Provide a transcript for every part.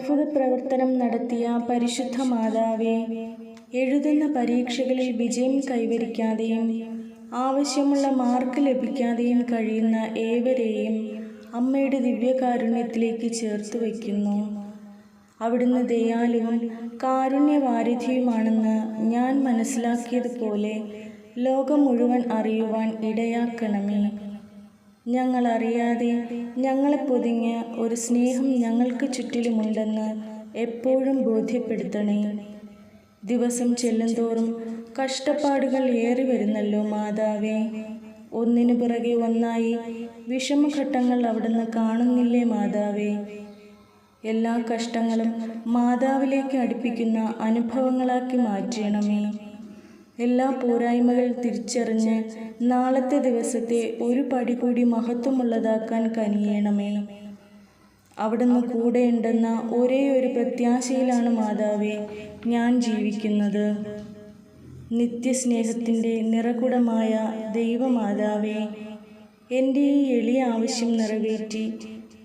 അത്ഭുത പ്രവർത്തനം നടത്തിയ പരിശുദ്ധ മാതാവേ എഴുതുന്ന പരീക്ഷകളിൽ വിജയം കൈവരിക്കാതെയും ആവശ്യമുള്ള മാർക്ക് ലഭിക്കാതെയും കഴിയുന്ന ഏവരെയും അമ്മയുടെ ദിവ്യകാരുണ്യത്തിലേക്ക് ചേർത്ത് വയ്ക്കുന്നു. അവിടുന്ന് ദയാലുവും കാരുണ്യവാരിധിയുമാണെന്ന് ഞാൻ മനസ്സിലാക്കിയതുപോലെ ലോകം മുഴുവൻ അറിയുവാൻ ഇടയാക്കണമേ. ഞങ്ങൾ അറിയാതെ ഞങ്ങളെ പൊതിഞ്ഞ ഒരു സ്നേഹം ഞങ്ങൾക്ക് ചുറ്റിലുമുണ്ടെന്ന് എപ്പോഴും ബോധ്യപ്പെടുത്തണേ. ദിവസം ചെല്ലുന്തോറും കഷ്ടപ്പാടുകൾ ഏറി വരുന്നല്ലോ മാതാവേ. ഒന്നിനു പിറകെ ഒന്നായി വിഷമഘട്ടങ്ങൾ അവിടുന്ന് കാണുന്നില്ലേ മാതാവേ. എല്ലാ കഷ്ടങ്ങളും മാതാവിലേക്ക് അടുപ്പിക്കുന്ന അനുഭവങ്ങളാക്കി മാറ്റണമേ. എല്ലാ പോരായ്മകൾ തിരിച്ചറിഞ്ഞ് നാളത്തെ ദിവസത്തെ ഒരു പടി കൂടി മഹത്വമുള്ളതാക്കാൻ കനിയണമേ. അവിടുന്ന് കൂടെയുണ്ടെന്ന ഒരേ ഒരു പ്രത്യാശയിലാണ് മാതാവേ ഞാൻ ജീവിക്കുന്നത്. നിത്യസ്നേഹത്തിന്റെ നിറകുടമായ ദൈവമാതാവേ എന്റെ ഈ എളിയ ആവശ്യം നിറവേറ്റി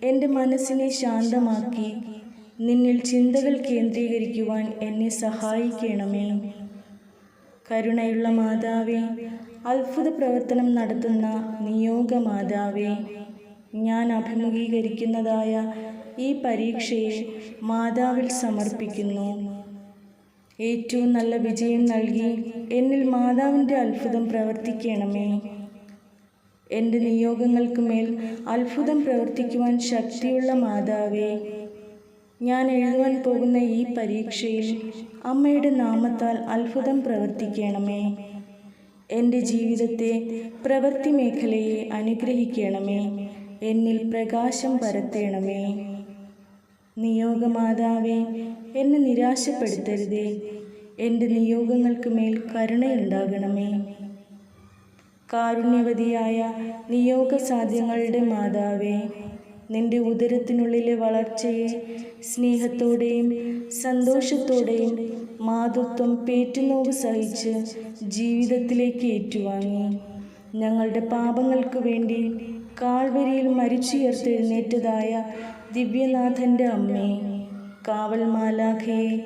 എന്റെ മനസ്സിനെ ശാന്തമാക്കി നിന്നിൽ ചിന്തകൾ കേന്ദ്രീകരിക്കുവാൻ എന്നെ സഹായിക്കണമേ. കരുണയുള്ള മാതാവേ അത്ഭുത പ്രവർത്തനം നടത്തുന്ന നിയോഗ മാതാവേ ഞാൻ അഭിമുഖീകരിക്കുന്നതായ ഈ പരീക്ഷയെ മാതാവിൽ സമർപ്പിക്കുന്നു. ഏറ്റവും നല്ല വിജയം നൽകി എന്നിൽ മാതാവിന്റെ അത്ഭുതം പ്രവർത്തിക്കണമേ. എന്റെ നിയോഗങ്ങൾക്ക് മേൽ അത്ഭുതം പ്രവർത്തിക്കുവാൻ ശക്തിയുള്ള മാതാവേ ഞാൻ എഴുതുവാൻ പോകുന്ന ഈ പരീക്ഷയിൽ അമ്മയുടെ നാമത്താൽ അത്ഭുതം പ്രവർത്തിക്കണമേ. എന്റെ ജീവിതത്തെ പ്രവൃത്തി മേഖലയെ അനുഗ്രഹിക്കണമേ. എന്നിൽ പ്രകാശം പരത്തേണമേ. നിയോഗമാതാവേ എന്നെ നിരാശപ്പെടുത്തരുതേ. എന്റെ നിയോഗങ്ങൾക്ക് മേൽ കരുണയുണ്ടാകണമേ. കാരുണ്യവതിയായ നിയോഗസാധ്യങ്ങളുടെ മാതാവേ നിന്റെ ഉദരത്തിനുള്ളിലെ വളർച്ചയെ സ്നേഹത്തോടെയും സന്തോഷത്തോടെയും മാതൃത്വം പേറ്റുനോവ് സഹിച്ച് ജീവിതത്തിലേക്ക് ഏറ്റുവാങ്ങി. ഞങ്ങളുടെ പാപങ്ങൾക്ക് വേണ്ടി കാൽവരിയിൽ മരിച്ചുയർത്തെഴുന്നേറ്റതായ ദിവ്യനാഥന്റെ അമ്മേ കാവൽ മാലാഖയെ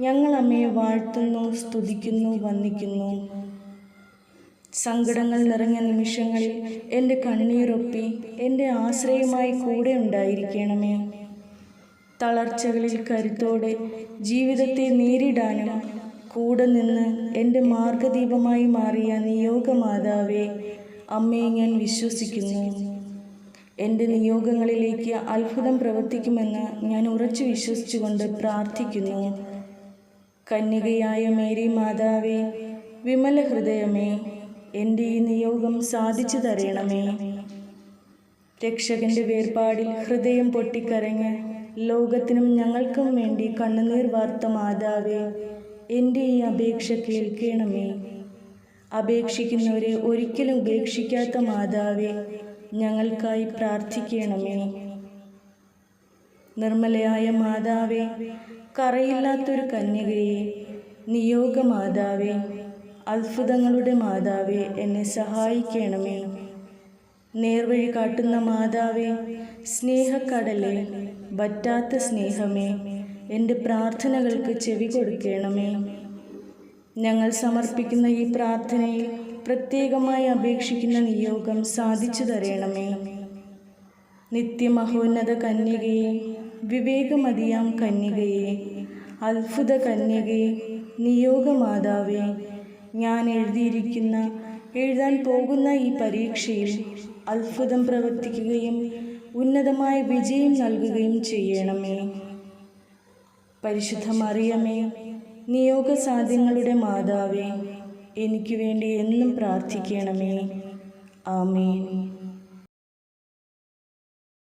ഞങ്ങൾ അമ്മയെ വാഴ്ത്തുന്നു സ്തുതിക്കുന്നു വന്ദിക്കുന്നു. സങ്കടങ്ങൾ നിറഞ്ഞ നിമിഷങ്ങളിൽ എന്റെ കണ്ണീരൊപ്പി എന്റെ ആശ്രയമായി കൂടെ ഉണ്ടായിരിക്കണമേ. തളർച്ചകളിൽ കരുത്തോടെ ജീവിതത്തെ നേരിടാനും കൂടെ നിന്ന് എന്റെ മാർഗദീപമായി മാറിയ നിയോഗമാതാവേ അമ്മയെ ഞാൻ വിശ്വസിക്കുന്നു. എന്റെ നിയോഗങ്ങളിലേക്ക് അത്ഭുതം പ്രവർത്തിക്കുമെന്ന് ഞാൻ ഉറച്ചു വിശ്വസിച്ചുകൊണ്ട് പ്രാർത്ഥിക്കുന്നു. കന്യകയായ മേരി മാതാവേ വിമല ഹൃദയമേ എന്റെ ഈ നിയോഗം സാധിച്ചു തരണമേ. രക്ഷകന്റെ വേർപാടിൽ ഹൃദയം പൊട്ടിക്കരങ്ങ് ലോകത്തിനും ഞങ്ങൾക്കും വേണ്ടി കണ്ണുനീർ വാർത്ത മാതാവേ എന്റെ ഈ അപേക്ഷ കേൾക്കണമേ. അപേക്ഷിക്കുന്നവരെ ഒരിക്കലും ഉപേക്ഷിക്കാത്ത മാതാവേ ഞങ്ങൾക്കായി പ്രാർത്ഥിക്കണമേ. നിർമ്മലയായ മാതാവേ കറയില്ലാത്തൊരു കന്യകയെ നിയോഗ മാതാവേ അത്ഭുതങ്ങളുടെ മാതാവേ എന്നെ സഹായിക്കണമേ. നേർവഴി കാട്ടുന്ന മാതാവേ സ്നേഹക്കടലെ വറ്റാത്ത സ്നേഹമേ എന്റെ പ്രാർത്ഥനകൾക്ക് ചെവി കൊടുക്കണമേ. ഞങ്ങൾ സമർപ്പിക്കുന്ന ഈ പ്രാർത്ഥനയിൽ പ്രത്യേകമായി അപേക്ഷിക്കുന്ന നിയോഗം സാധിച്ചു തരണമേ. നിത്യമഹോന്നത കന്യകയെ വിവേകമതിയാം കന്യകയെ അത്ഭുത കന്യകയെ നിയോഗമാതാവേ ഞാൻ എഴുതിയിരിക്കുന്ന എഴുതാൻ പോകുന്ന ഈ പരീക്ഷയിൽ അത്ഭുതം പ്രവർത്തിക്കുകയും ഉന്നതമായ വിജയം നൽകുകയും ചെയ്യണമേ. പരിശുദ്ധ മറിയമേ നിയോഗസാധ്യങ്ങളുടെ മാതാവേ എനിക്ക് വേണ്ടി എന്നും പ്രാർത്ഥിക്കണമേ. ആമേൻ.